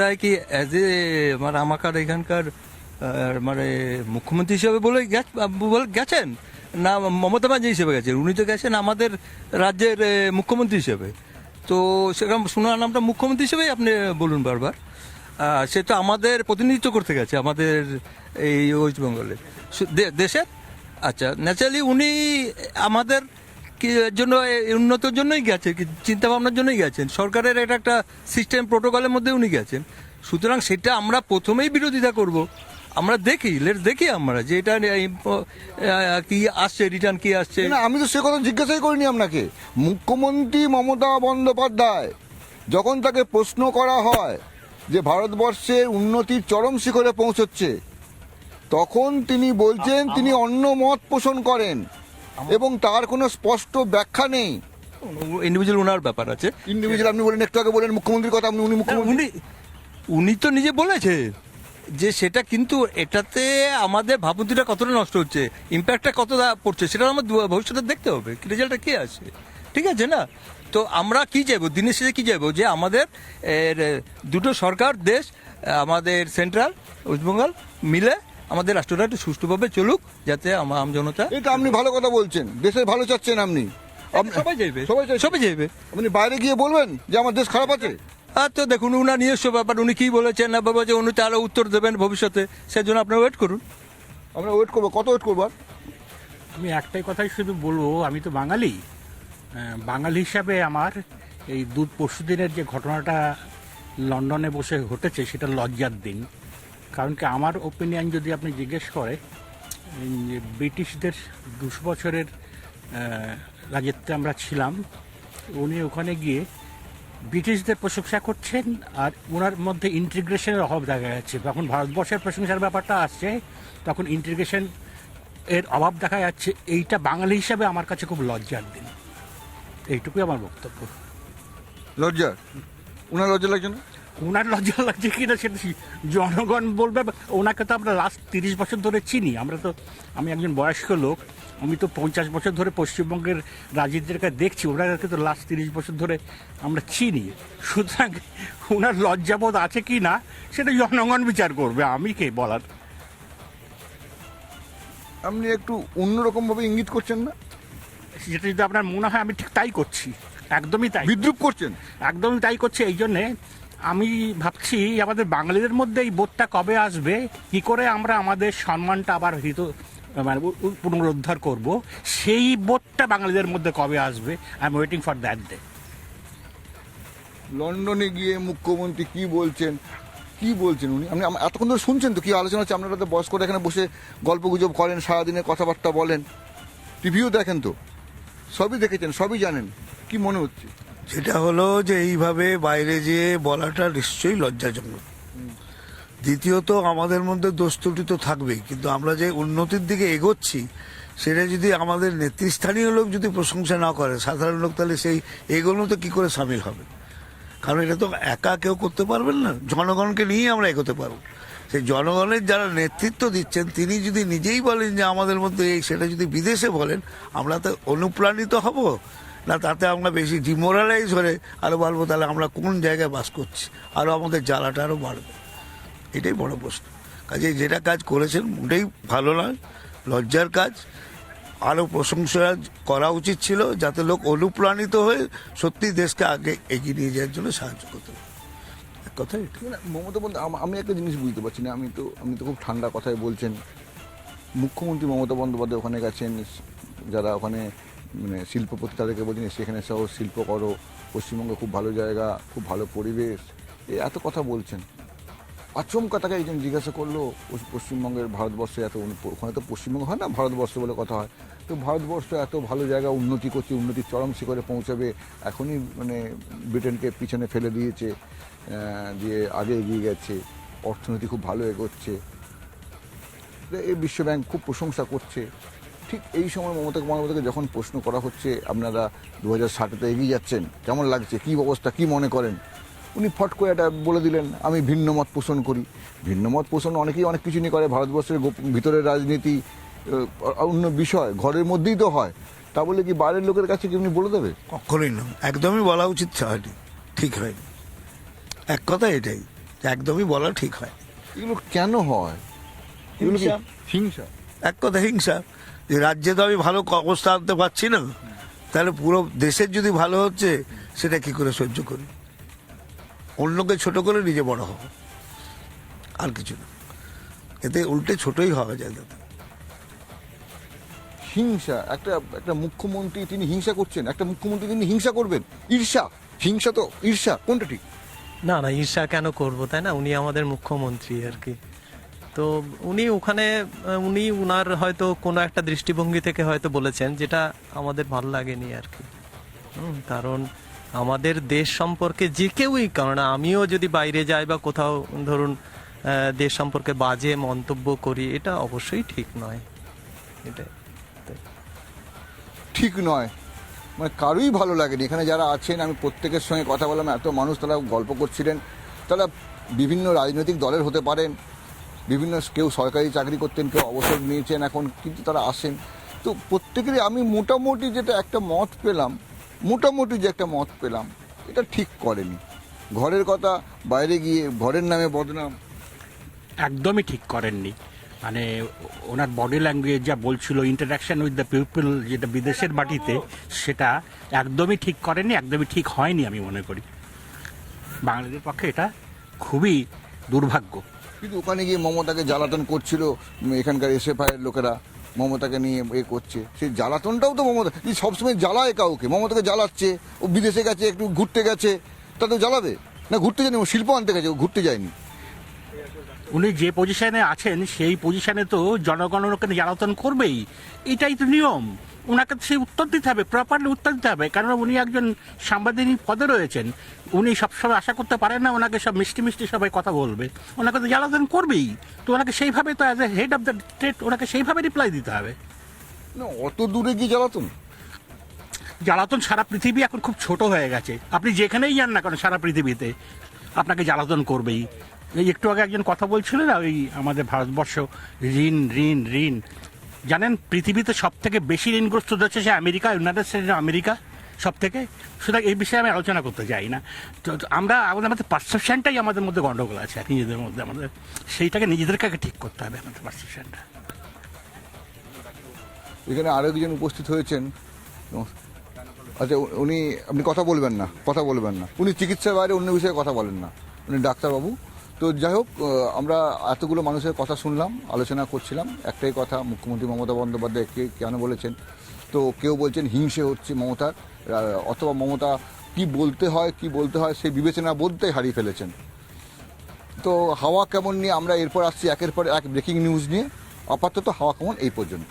দেয় কি as a মানে আমাকার এখানকার মানে মুখ্যমন্ত্রী হিসেবে বলে বলে গেছেন? না, মমতা ব্যানার্জি হিসেবে গেছেন। উনি তো গেছেন আমাদের রাজ্যের মুখ্যমন্ত্রী হিসেবে। তো সেরকম শোনার নামটা মুখ্যমন্ত্রী হিসেবেই আপনি বলুন বারবার। সে তো আমাদের প্রতিনিধিত্ব করতে গেছে, আমাদের এই ওয়েস্ট বেঙ্গলে। দেশের? আচ্ছা ন্যাচারালি উনি আমাদের জন্য উন্নতির জন্যই গেছে চিন্তা ভাবনার জন্যই গেছেন? সরকারের এটা একটা সিস্টেম প্রোটোকলের মধ্যে উনি গেছেন। সুতরাং সেটা আমরা প্রথমেই বিরোধিতা করব। আমরা দেখি লেট দেখি আমরা যে এটা কি আসছে রিটার্ন কি আসছে? না, আমি তো সে কথা জিজ্ঞাসাই করিনি আপনাকে। মুখ্যমন্ত্রী মমতা বন্দ্যোপাধ্যায় যখন তাকে প্রশ্ন করা হয় যে ভারতবর্ষে উন্নতির চরম শিখরে পৌঁছচ্ছে, তখন তিনি বলছেন তিনি অন্য মত পোষণ করেন। এবং তার কোনো স্পষ্ট ব্যাখ্যা নেই। ইন্ডিভিজুয়াল ওনার ব্যাপার আছে। ইন্ডিভিজুয়াল আপনি বলেন একটু আগে বলেন মুখ্যমন্ত্রীর কথা আপনি উনি মুখ্যমন্ত্রী উনি তো নিজে বলেছে যে সেটা কিন্তু এটাতে আমাদের ভাবমূর্তিটা কতটা নষ্ট হচ্ছে ইম্প্যাক্টটা কতটা পড়ছে সেটা আমার ভবিষ্যতে দেখতে হবে কি রেজাল্টটা কি আসে ঠিক আছে না? তো আমরা কি চাইব দিনের শেষে কি চাইব? যে আমাদের এর, দুটো সরকার দেশ আমাদের সেন্ট্রাল ওয়েস্টবেঙ্গল মিলে আমাদের রাষ্ট্রটা একটু সুষ্ঠুভাবে চলুক যাতে আমার আম জনতা এটা আপনি ভালো কথা বলছেন। দেশের ভালো চাচ্ছেন আপনি। আপনি- সবাই চাইবে। সবাই। সবাই চাইবে। আপনি বাইরে গিয়ে বলবেন যে আমার দেশ খারাপ আছে? আর তো দেখুন উনার নিজস্ব ব্যাপার উনি কি বলেছেন না বাবা যে উনি তারা উত্তর দেবেন ভবিষ্যতে। সেজন্য আপনারা ওয়েট করুন। আমরা ওয়েট করব। কত ওয়েট করব আমি একটাই কথাই শুধু বলব আমি তো বাঙালি। বাঙালি হিসাবে আমার এই দু পরশু দিনের যে ঘটনাটা লন্ডনে বসে ঘটেছে সেটা লজ্জার দিন। কারণ কি আমার ওপিনিয়ন যদি আপনি জিজ্ঞেস করে যে ব্রিটিশদের দুশো বছরের রাজত্বে আমরা ছিলাম, উনি ওখানে গিয়ে ব্রিটিশদের প্রশংসা করছেন আর ওনার মধ্যে ইন্টিগ্রেশনের অভাব দেখা যাচ্ছে। যখন ভারতবর্ষের প্রশংসার ব্যাপারটা আসছে, তখন ইন্টিগ্রেশন এর অভাব দেখা যাচ্ছে। এইটা বাঙালি হিসাবে আমার কাছে খুব লজ্জার দিন। এইটুকুই আমার বক্তব্য। লজ্জা উনার লজ্জা লাগছে না? ওনার লজ্জা লাগছে কিনা সেটা জনগণ বলবে ওনাকে তো আমরা লাস্ট তিরিশ বছর ধরে চিনি। আমরা তো আমি একজন বয়স্ক লোক আমি তো পঞ্চাশ বছর ধরে পশ্চিমবঙ্গের রাজনীতিকে দেখছি ওনাকে তো লাস্ট তিরিশ বছর ধরে আমরা চিনি। সুতরাং ওনার লজ্জাবোধ আছে কি না সেটা জনগণ বিচার করবে আমি কে বলার? আপনি একটু অন্যরকম ভাবে ইঙ্গিত করছেন না? সেটা যদি আপনার মনে হয় আমি ঠিক তাই করছি। একদমই তাই। বিদ্রুপ করছেন? একদমই তাই করছে এই জন্যে আমি ভাবছি আমাদের বাঙালিদের মধ্যে এই বোধটা কবে আসবে? কি করে আমরা আমাদের সম্মানটা আবার হৃত মানে পুনরুদ্ধার করব? সেই বোধটা বাঙালিদের মধ্যে কবে আসবে? I am waiting for that day লন্ডনে গিয়ে মুখ্যমন্ত্রী কি বলছেন? কি বলছেন উনি? আপনি এতক্ষণ ধরে শুনছেন তো কি আলোচনা হচ্ছে? আপনারা তো বয়স্করা এখানে বসে গল্প গুজব করেন, সারাদিনে কথাবার্তা বলেন। টিভিও দেখেন তো? সবই দেখেছেন, সবই জানেন। কি মনে হচ্ছে? যেটা হলো যে এইভাবে বাইরে যেয়ে বলাটা নিশ্চয়ই লজ্জাজনক। দ্বিতীয়ত আমাদের মধ্যে দোষ তো থাকবেই, কিন্তু আমরা যে উন্নতির দিকে এগোচ্ছি, সেটা যদি আমাদের নেতৃস্থানীয় লোক যদি প্রশংসা না করে, সাধারণ লোক তাহলে সেই এগোনোতে কি করে সামিল হবে? কারণ এটা তো একা কেউ করতে পারবেন না, জনগণকে নিয়েই আমরা এগোতে পারব। সেই জনগণের যারা নেতৃত্ব দিচ্ছেন, তিনি যদি নিজেই বলেন যে আমাদের মধ্যে এই, সেটা যদি বিদেশে বলেন, আমরা তো অনুপ্রাণিত হব। না, তাতে আমরা বেশি ডিমোরালাইজ হলে আরও বলব তাহলে আমরা কোন জায়গায় বাস করছি? আরও আমাদের জ্বালাটা আরও বাড়বে। এটাই বড় প্রশ্ন। কাজে যেটা কাজ করেছেন মোটেই ভালো নয়, লজ্জার কাজ। আরও প্রশংসা করা উচিত ছিল, যাতে লোক অনুপ্রাণিত হয়ে সত্যি দেশকে আগে এগিয়ে নিয়ে যাওয়ার জন্য সাহায্য করতে পারে। কথা মমতা বন্দ আম- আমি একটা জিনিস বুঝতে পারছি না, আমি তো আপনি তো খুব ঠান্ডা কথায় বলছেন। মুখ্যমন্ত্রী মমতা বন্দ্যোপাধ্যায় ওখানে গেছেন, যারা ওখানে মানে শিল্পপতি তাদেরকে বলছেন সেখানে সহ শিল্প করো। পশ্চিমবঙ্গে খুব ভালো জায়গা, খুব ভালো পরিবেশ। এ এত কথা বলছেন। আচমকা তাকে একজন জিজ্ঞাসা করল পশ্চিমবঙ্গের ভারতবর্ষে এত ওখানে তো পশ্চিমবঙ্গ হয় না, ভারতবর্ষ বলে কথা হয়। তো ভারতবর্ষ এত ভালো জায়গা, উন্নতি করছে, উন্নতির চরম শিখরে পৌঁছাবে, এখনই মানে ব্রিটেনকে পিছনে ফেলে দিয়েছে দিয়ে আগে এগিয়ে গেছে, অর্থনীতি খুব ভালো এগোচ্ছে। এই বিশ্বব্যাংক খুব প্রশংসা করছে। ঠিক এই সময় মমতা বন্দ্যোপাধ্যায়কে যখন প্রশ্ন করা হচ্ছে আপনারা দু হাজার ষাটেতে এগিয়ে যাচ্ছেন কেমন লাগছে? কী অবস্থা? কী মনে করেন? উনি ফট করে এটা বলে দিলেন আমি ভিন্ন মত পোষণ করি। ভিন্ন মত পোষণ অনেকেই অনেক কিছু নিয়ে করে ভারতবর্ষের ভিতরের রাজনীতি অন্য বিষয় ঘরের মধ্যেই তো হয়। তা বলে কি বাইরের লোকের কাছে কি উনি বলে দেবে? কখনোই না। একদমই বলা উচিত হয়নি। ঠিক হয়নি। এক কথা এটাই একদমই বলা ঠিক হয় এগুলো কেন হয়? এগুলো। হিংসা? এক কথা হিংসা। যে রাজ্যে তো আমি ভালো অবস্থা আনতে পারছি না। তাহলে পুরো দেশের যদি ভালো হচ্ছে সেটা কি করে সহ্য করি? অন্যকে ছোট করে নিজে বড় হব। আর কিছু না। এতে উল্টে ছোটই হওয়া যায় যাতে হিংসা একটা একটা মুখ্যমন্ত্রী তিনি হিংসা করছেন একটা মুখ্যমন্ত্রী তিনি হিংসা করবেন। ঈর্ষা হিংসা তো ঈর্ষা কোনটা ঠিক? না না ঈর্ষা কেন করব তাই না? উনি আমাদের মুখ্যমন্ত্রী আর কি। তো উনি ওখানে উনি উনার হয়তো কোনো একটা দৃষ্টিভঙ্গি থেকে হয়তো বলেছেন যেটা আমাদের ভালো লাগেনি আর কি। কারণ আমাদের দেশ সম্পর্কে যে কেউই, কারণ আমিও যদি বাইরে যাই বা কোথাও, ধরুন দেশ সম্পর্কে বাজে মন্তব্য করি, এটা অবশ্যই ঠিক নয়। এটা ঠিক নয়। মানে কারোই ভালো লাগেনি। এখানে যারা আছেন, আমি প্রত্যেকের সঙ্গে কথা বললাম, এত মানুষ তারা গল্প করছিলেন। তারা বিভিন্ন রাজনৈতিক দলের হতে পারেন বিভিন্ন কেউ সরকারি চাকরি করতেন, কেউ অবসর নিয়েছেন এখন, কিন্তু তারা আসেন। তো প্রত্যেকেরই আমি মোটামুটি যেটা একটা মত পেলাম, মোটামুটি যে একটা মত পেলাম, এটা ঠিক করেনি। ঘরের কথা, বাইরে গিয়ে ঘরের নামে বদনাম। একদমই ঠিক করেননি। মানে ওনার বডি ল্যাঙ্গুয়েজ যা বলছিল ইন্টারাকশন উইথ দ্য পিপল যেটা বিদেশের মাটিতে, সেটা একদমই ঠিক করেনি একদমই ঠিক হয়নি আমি মনে করি। বাংলাদেশের পক্ষে এটা খুবই দুর্ভাগ্য। কিন্তু ওখানে গিয়ে মমতাকে জ্বালাতন করছিল এখানকার এসএফআইয়ের লোকেরা মমতাকে নিয়ে এ করছে। সেই জ্বালাতনটাও তো মমতা সবসময় জ্বালায় কাউকে, মমতাকে জ্বালাচ্ছে, ও বিদেশে গেছে, একটু ঘুরতে গেছে, তা তো জ্বালাবে। না, ঘুরতে যায়নি, ও শিল্প আনতে গেছে, ও ঘুরতে যায়নি। উনি যে পজিশনে আছেন, সেই পজিশনে তো জনগণ জ্বালাতন করবেই। এটাই তো নিয়ম। ওনাকে সেই উত্তর দিতে হবে প্রপারলি উত্তর দিতে হবে। কারণ উনি একজন সাংবাদিক পদে রয়েছেন। উনি সবসময় আশা করতে পারেন না ওনাকে সব মিষ্টি মিষ্টি সবাই কথা বলবে। ওনাকে তো জ্বালাতন করবেই। তো ওনাকে সেইভাবে তো as a head of the state ওনাকে সেইভাবে রিপ্লাই দিতে হবে। না অত দূরে গিয়ে জ্বালাতন? জ্বালাতন সারা পৃথিবী এখন খুব ছোট হয়ে গেছে। আপনি যেখানেই যান না কেন সারা পৃথিবীতে আপনাকে জ্বালাতন করবেই। এই একটু আগে একজন কথা বলছিল না ওই আমাদের ভারতবর্ষ ঋণ ঋণ ঋণ। জানেন, পৃথিবীতে সব থেকে বেশি ঋণগ্রস্ত হচ্ছে সে আমেরিকা ইউনাইটেড স্টেটস আমেরিকা সব থেকে সুতরাং এই বিষয়ে আমি আলোচনা করতে চাই না। তো আমরা আমাদের পারসেপশনটাই আমাদের মধ্যে গন্ডগোল আছে, আর নিজেদের মধ্যে আমাদের, সেইটাকে নিজেদেরকে ঠিক করতে হবে আমাদের পারসেপশনটা এখানে আরও একজন উপস্থিত হয়েছেন। আচ্ছা উনি, আপনি কথা বলবেন না, কথা বলবেন না। উনি চিকিৎসার বাইরে অন্য বিষয়ে কথা বলেন না। উনি ডাক্তারবাবু তো যাই হোক আমরা এতগুলো মানুষের কথা শুনলাম, আলোচনা করছিলাম। একটাই কথা, মুখ্যমন্ত্রী মমতা বন্দ্যোপাধ্যায় কে কেন বলেছেন? তো কেউ বলছেন হিংসে হচ্ছে মমতার অথবা মমতা কি বলতে হয়, কি বলতে হয়, সেই বিবেচনা বলতেই হারিয়ে ফেলেছেন। তো হাওয়া কেমন নিয়ে আমরা এরপর আসছি, একের পর এক ব্রেকিং নিউজ নিয়ে। আপাতত হাওয়া কেমন এই পর্যন্ত।